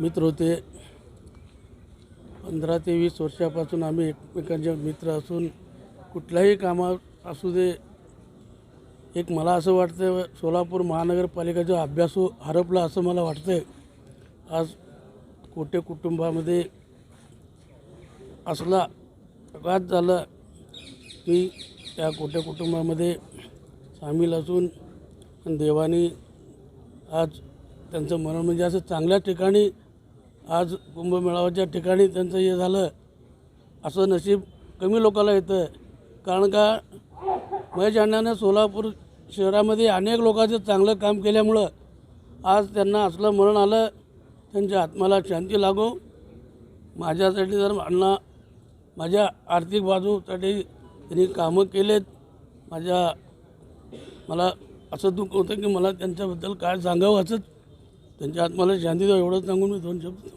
मित्र होते. पंधरा ते वीस वर्षापासून आम्ही एकमेकांचे मित्र असून कुठल्याही कामात असू दे. एक मला असं वाटतं सोलापूर महानगरपालिकेचा अभ्यासू हो, हरपला असं मला वाटतं आज कोटे कुटुंबामध्ये असला अपघात झाला मी त्या कोट्या कुटुंबामध्ये सामील असून देवानी आज त्यांचं मनोरंजन म्हणजे असं चांगल्या ठिकाणी आज कुंभमेळाव्याच्या ठिकाणी त्यांचं हे झालं असं नशीब कमी लोकाला येतं कारण का महेश अण्णानं सोलापूर शहरामध्ये अनेक लोकांचं चांगलं काम केल्यामुळं आज त्यांना असलं मरण आलं त्यांच्या आत्म्याला शांती लागो. माझ्यासाठी जर अण्णा माझ्या आर्थिक बाजूसाठी त्यांनी कामं केलेत माझ्या मला असं दुःख होतं की मला त्यांच्याबद्दल काय सांगावं असंच त्यांच्या आत्माला शांती द्यावं एवढंच सांगून मी दोन शब्द